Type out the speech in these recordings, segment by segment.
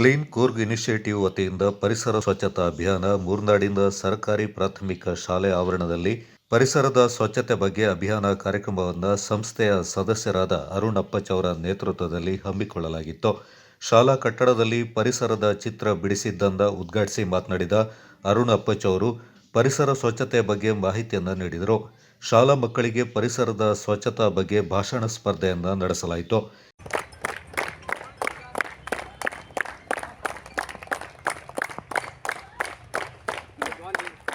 Clean Coorg initiative ವತಿಯಿಂದ ಪರಿಸರ ಸ್ವಚ್ಛತಾ ಅಭಿಯಾನ ಮೂರ್ನಾಡಿಂದ ಸರ್ಕಾರಿ ಪ್ರಾಥಮಿಕ ಶಾಲೆ ಆವರಣದಲ್ಲಿ ಪರಿಸರದ ಸ್ವಚ್ಛತೆ ಬಗ್ಗೆ ಅಭಿಯಾನ ಕಾರ್ಯಕ್ರಮವನ್ನು ಸಂಸ್ಥೆಯ ಸದಸ್ಯರಾದ ಅರುಣ್ ಅಪ್ಪಚವರ ನೇತೃತ್ವದಲ್ಲಿ ಹಮ್ಮಿಕೊಳ್ಳಲಾಗಿತ್ತು ಶಾಲಾ ಕಟ್ಟಡದಲ್ಲಿ ಪರಿಸರದ ಚಿತ್ರ ಬಿಡಿಸಿದ್ದಂದ ಉದ್ಘಾಟಿಸಿ ಮಾತನಾಡಿದ ಅರುಣ್ ಅಪ್ಪಚವರು ಪರಿಸರ ಸ್ವಚ್ಛತೆ ಬಗ್ಗೆ ಮಾಹಿತಿಯನ್ನು ನೀಡಿದರು ಶಾಲಾ ಮಕ್ಕಳಿಗೆ ಪರಿಸರದ ಸ್ವಚ್ಛತಾ ಬಗ್ಗೆ ಭಾಷಣ ಸ್ಪರ್ಧೆಯನ್ನು ನಡೆಸಲಾಯಿತು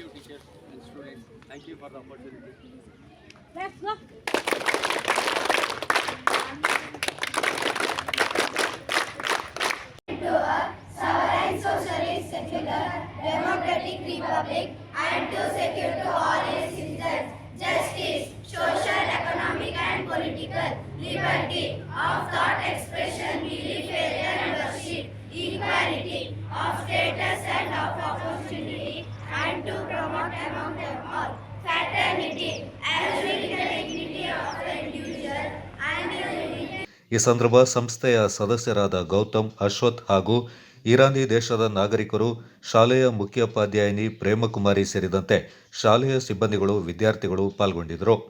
you, teachers and students. Thank you for the opportunity. Let's go. Sovereign, socialist, secular, democratic republic, and to secure to all its citizens justice, social, economic, and political liberty of thought, expression, belief, failure, and worship, equality of status and of opportunity. ಈ ಸಂದರ್ಭ ಸಂಸ್ಥೆಯ ಸದಸ್ಯರಾದ ಗೌತಮ್ ಅಶ್ವಥ್ ಹಾಗೂ ಇರಾನಿ ದೇಶದ ನಾಗರಿಕರು ಶಾಲೆಯ ಮುಖ್ಯೋಪಾಧ್ಯಾಯಿನಿ ಪ್ರೇಮಕುಮಾರಿ ಸೇರಿದಂತೆ ಶಾಲೆಯ ಸಿಬ್ಬಂದಿಗಳು ವಿದ್ಯಾರ್ಥಿಗಳು ಪಾಲ್ಗೊಂಡಿದ್ದರು